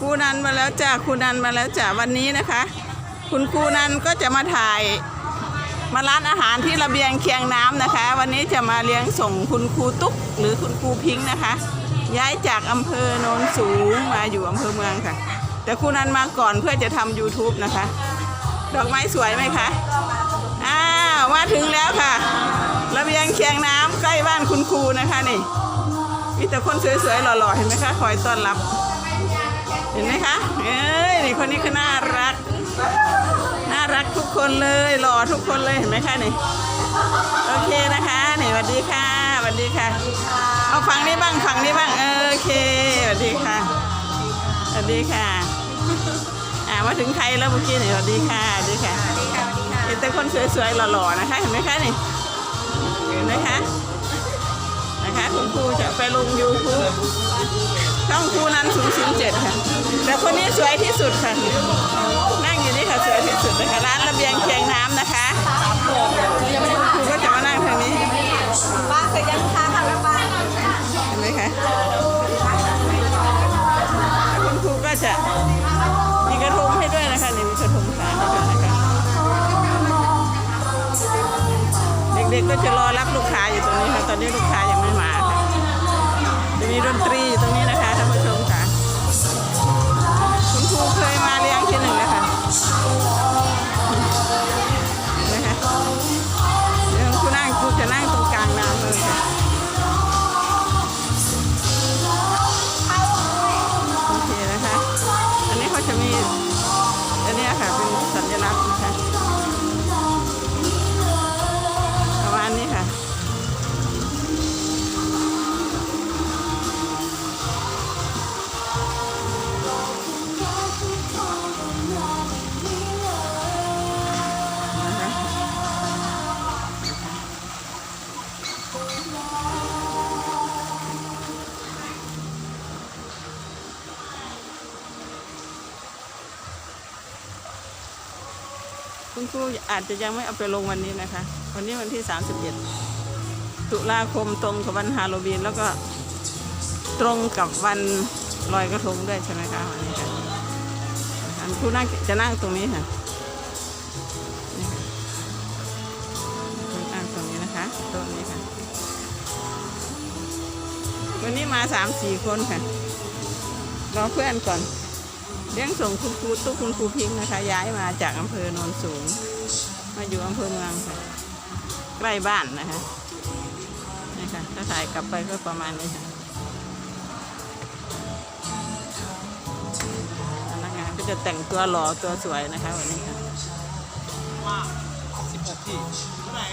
ครูนันมาแล้วจ้าครูนันมาแล้วจ้าวันนี้นะคะ คุณครูนันก็จะมาถ่าย มาร้านอาหารที่ระเบียงเคียงน้ำนะคะ วันนี้จะมาเลี้ยงส่งคุณครูตุ๊ก หรือคุณครูพิงค์นะคะ ย้ายจากอำเภอโนนสูงมาอยู่อำเภอเมืองค่ะ แต่ครูนันมาก่อนเพื่อจะทำ YouTube นะคะ ดอกไม้สวยไหมคะอ้าวมาถึงแล้วค่ะ ระเบียงเคียงน้ำใกล้บ้านคุณครูนะคะนี่มีแต่คนสวยๆหล่อๆเห็นไหมคะคอยต้อนรับ เห็นไหมคะ เอ้ยนี่คนนี้คือน่ารัก น่ารักทุกคนเลย หล่อทุกคนเลย เห็นไหมคะนี่ โอเคนะคะนี่สวัสดีค่ะสวัสดีค่ะ เอาฝั่งนี้บ้างฝั่งนี้บ้างเออโอเคสวัสดีค่ะสวัสดีค่ะ อ่ามาถึงใครแล้วเมื่อกี้นี่สวัสดีค่ะสวัสดีค่ะเห็นแต่คนสวยๆหล่อๆนะคะ เห็นไหมคะนี่ เห็นไหมคะ นะคะคุณครูจะไปลง YouTube ช่ แต่คนนี้สวยที่สุดค่ะ นั่งอยู่นี่ค่ะสวยที่สุดนะคะร้านระเบียงเคียงน้ำนะคะครูก็จะมานั่งทางนี้ป้าเคยยังค้าทำแล้วป้าเห็นไหมคะคุณครูก็จะมีกระทงให้ด้วยนะคะนี่มีกระทงขายด้วยนะคะเด็กๆก็จะรอรับลูกค้าอยู่ตรงนี้ค่ะตอนนี้ลูกค้ายังไม่มาค่ะจะมีดนตรีอยู่ตรง คุณครูอาจจะยังไม่เอาไปลงวันนี้นะคะ วันนี้วันที่ 31 ตุลาคมตรงกับวันฮาโลวีนแล้วก็ตรงกับวันลอยกระทงด้วยใช่ไหมคะวันนี้ค่ะคุณครูนั่งจะนั่งตรงนี้ค่ะนี่ค่ะตั้งตรงนี้นะคะต๊ะนี้ค่ะ วันนี้มาสามสี่คนค่ะรอเพื่อนก่อน เลี้ยงส่งคุณครูตุ๊กคุณครูพิงค์นะคะ ย้ายมาจากอำเภอโนนสูง มาอยู่อำเภอเมืองค่ะ ใกล้บ้านนะคะนี่ค่ะถ้าถ่ายกลับไปก็ประมาณนี้ค่ะพนักงานก็จะแต่งตัวหล่อตัวสวยนะคะวันนี้ค่ะว่า16ที่เท่าไหร่